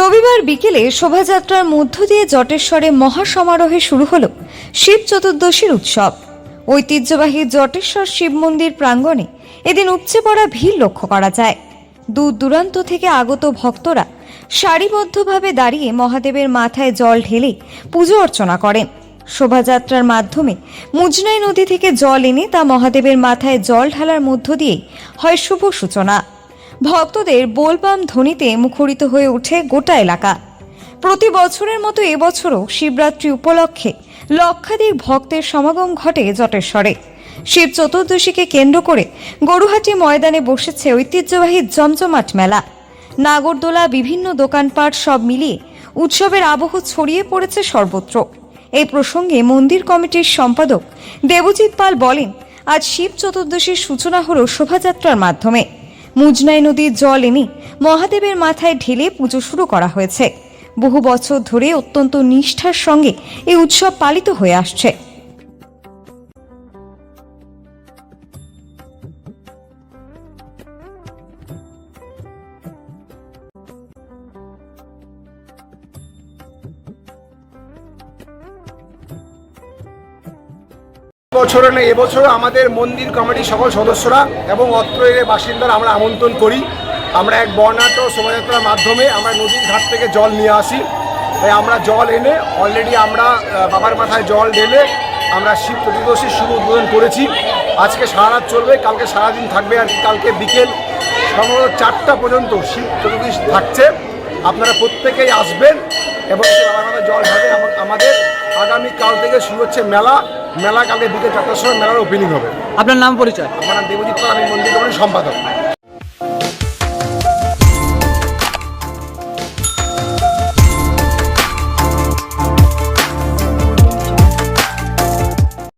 রবিবার বিকেলে শোভাযাত্রার মধ্য দিয়ে জটেশ্বরে মহাসমারোহে শুরু হলো শিব চতুর্দশীর উৎসব। ঐতিহ্যবাহী জটেশ্বর শিব মন্দির প্রাঙ্গণে এদিন উপচে পড়া ভিড় লক্ষ্য করা যায়। দূর দূরান্ত থেকে আগত ভক্তরা সারিবদ্ধভাবে দাঁড়িয়ে মহাদেবের মাথায় জল ঢেলে পুজো অর্চনা করেন। শোভাযাত্রার মাধ্যমে মুজনাই নদী থেকে জল এনে তা মহাদেবের মাথায় জল ঢালার মধ্য দিয়েই হয় শুভ সূচনা। ভক্তদের বোলবাম ধ্বনিতে মুখরিত হয়ে ওঠে গোটা এলাকা। প্রতি বছরের মতো এবছরও শিবরাত্রি উপলক্ষে লক্ষাধিক ভক্তের সমাগম ঘটে জটেশ্বরে। শিব চতুর্দশীকে কেন্দ্র করে গরুহাটি ময়দানে বসেছে ঐতিহ্যবাহী জমজমাট মেলা। নাগরদোলা বিভিন্ন দোকানপাট সব মিলিয়ে উৎসবের আবহ ছড়িয়ে পড়েছে সর্বত্র। এই প্রসঙ্গে মন্দির কমিটির সম্পাদক দেবজিৎ পাল বলেন, আজ শিব চতুর্দশীর সূচনা হল শোভাযাত্রার মাধ্যমে। মুজনাই নদীর জল এনে মহাদেবের মাথায় ঢেলে পুজো শুরু করা হয়েছে। বহু বছর ধরে অত্যন্ত নিষ্ঠার সঙ্গে এই উৎসব পালিত হয়ে আসছে। বছরে না এবছর আমাদের মন্দির কমিটির সকল সদস্যরা এবং অত্র এর বাসিন্দারা আমরা আমন্ত্রণ করি। আমরা এক বর্ণাঢ্য শোভাযাত্রার মাধ্যমে আমরা নদীর ঘাট থেকে জল নিয়ে আসি। তাই আমরা জল এনে অলরেডি আমরা বাবার মাথায় জল ঢেলে আমরা শিব চতুর্দশীর শুভ উদ্বোধন করেছি। আজকে সারা রাত চলবে, কালকে সারাদিন থাকবে আর কালকে বিকেল সম্ভবত চারটা পর্যন্ত শিব চতুর্দশী থাকছে। আপনারা প্রত্যেকেই আসবেন এবং বাবার মাথায় জল এবং আমাদের আগামী কাল থেকে শুরু হচ্ছে মেলা। মেলা কালকে বিকেল চারটার সময় মেলার ওপেনিং হবে। আপনার নাম পরিচয়? আমার নাম দেবজিৎ পাল আমি মন্দির সম্পাদক।